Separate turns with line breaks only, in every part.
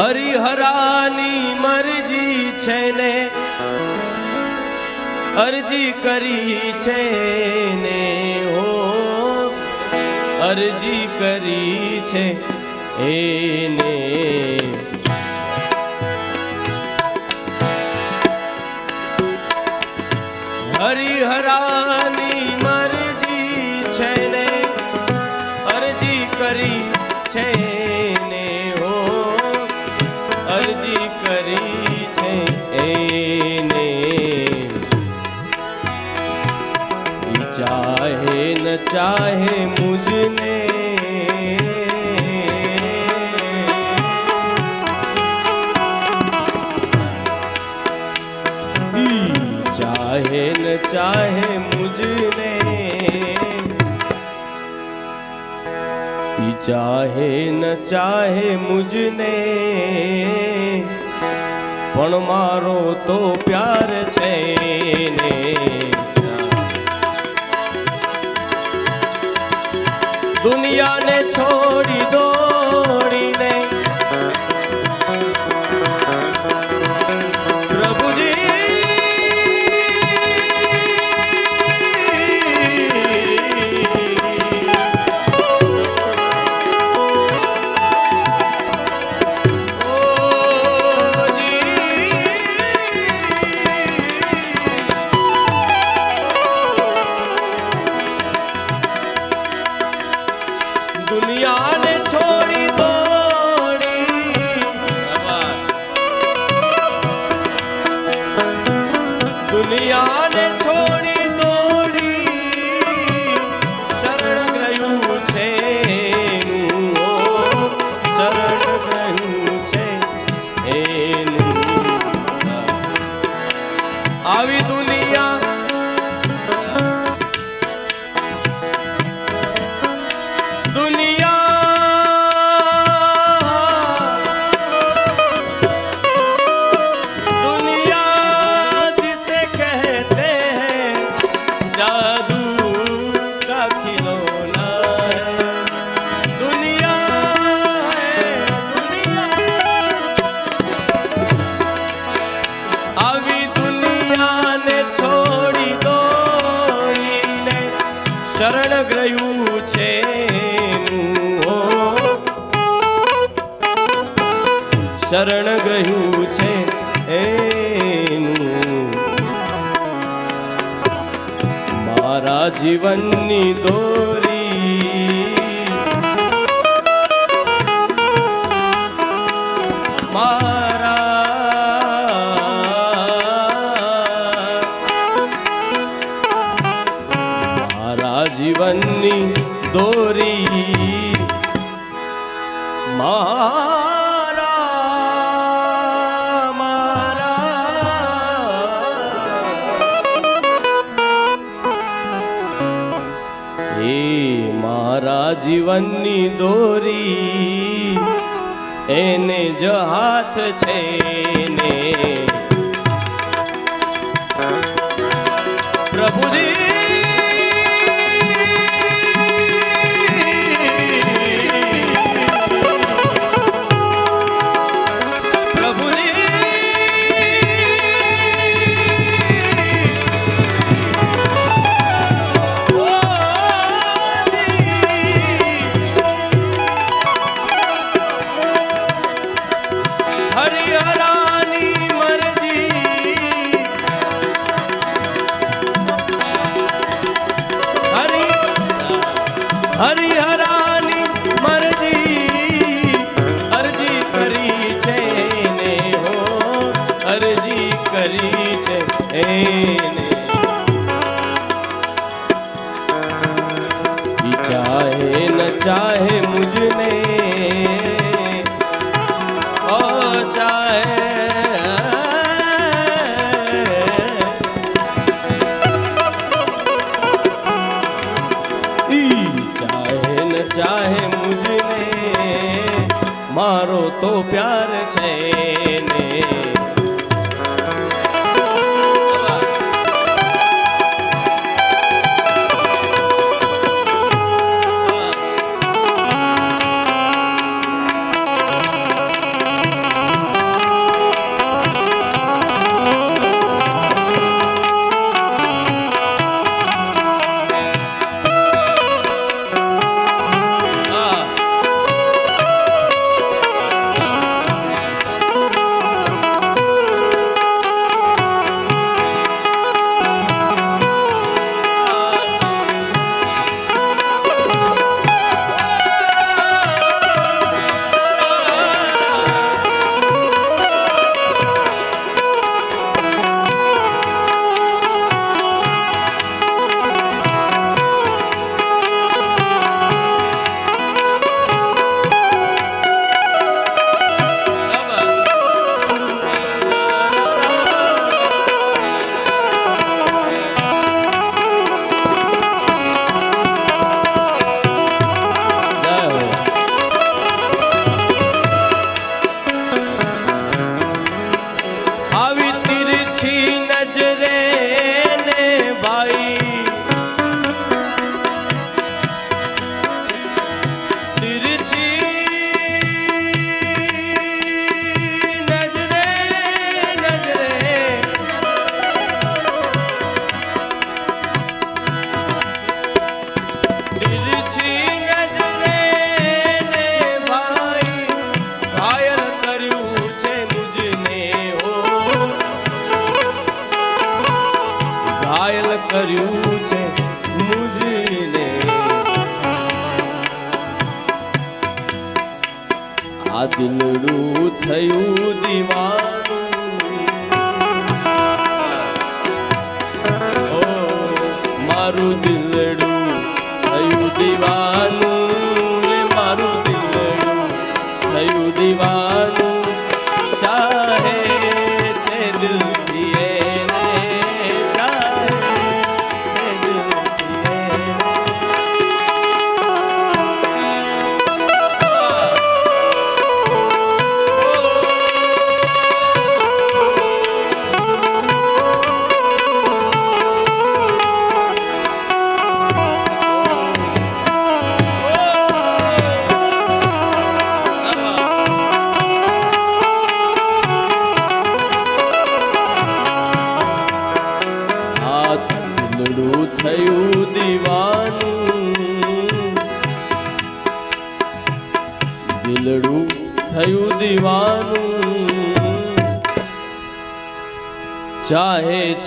હરિહરાની મરજી છે ને અરજી કરી છે ને હો. અરજી કરી છે એને હરિહરાની ઈ ચાહે ન ચાહે મુજને न ચાહે મુજને चाहे ન ચાહે મુજને પણ મારો તો પ્યાર છે ને દુનિયાને છોડી શરણ ગયું છે એનું. મારા જીવનની દોરી. મારા જીવનની દોરી. મારા જીવનની દોરી એને જ હાથ છે ને. ચાહે ન ચાહે મુજને ઓ ચાહે ઈ ચાહે ન ચાહે મુજને മാറുതില്ലടൂ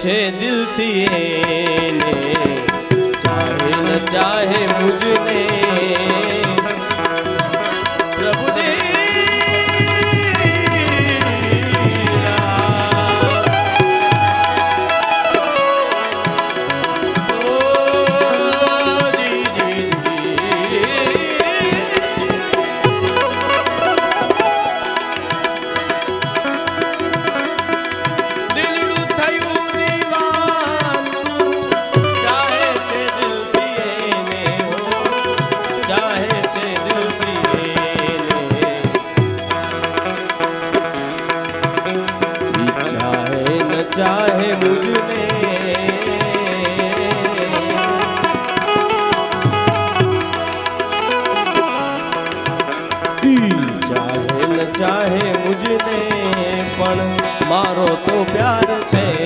છે દિલથી એને. ચાહે ન ચાહે મુજને ચાહે ચાહે મુજને પણ મારો તો પ્યાર છે.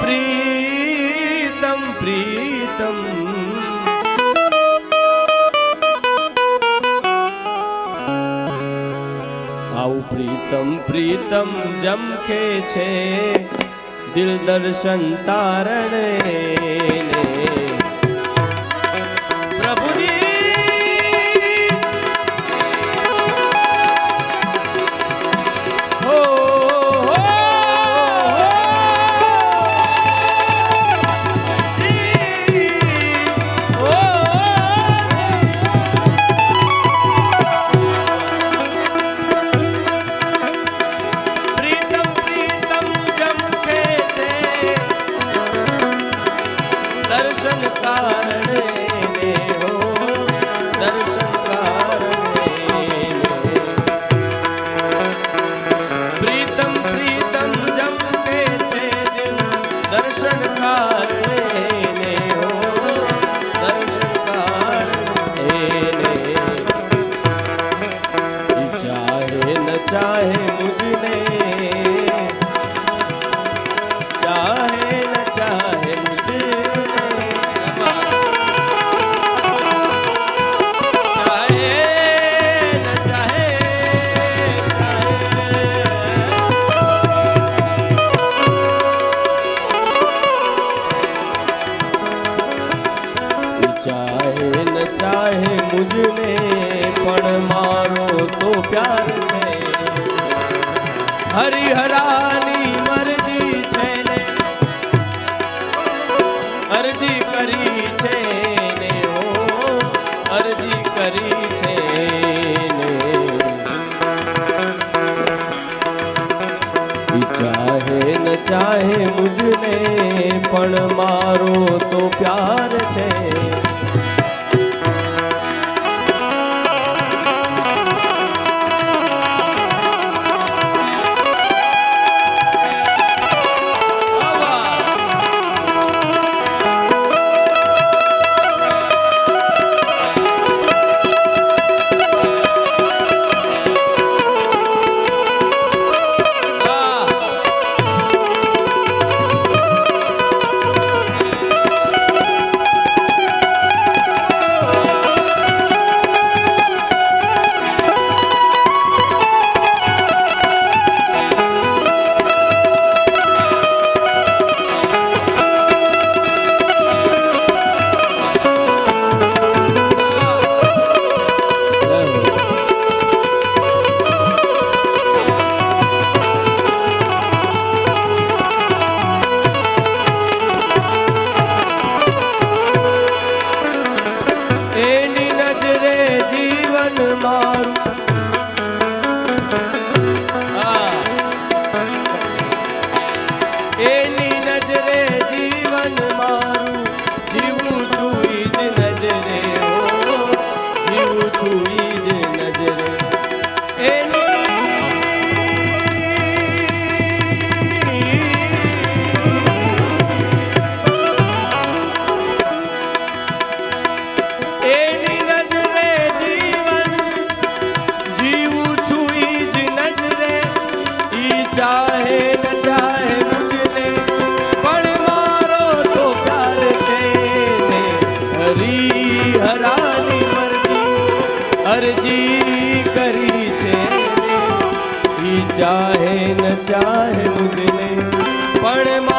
પ્રીતમ પ્રીતમ પ્રીતમ આવું પ્રીતમ પ્રીતમ જમકે છે દિલ દર્શન તારણે करी રે જીવન મારું મરજી કરી છે ઈ ચાહે ન ચાહે મુજને પણ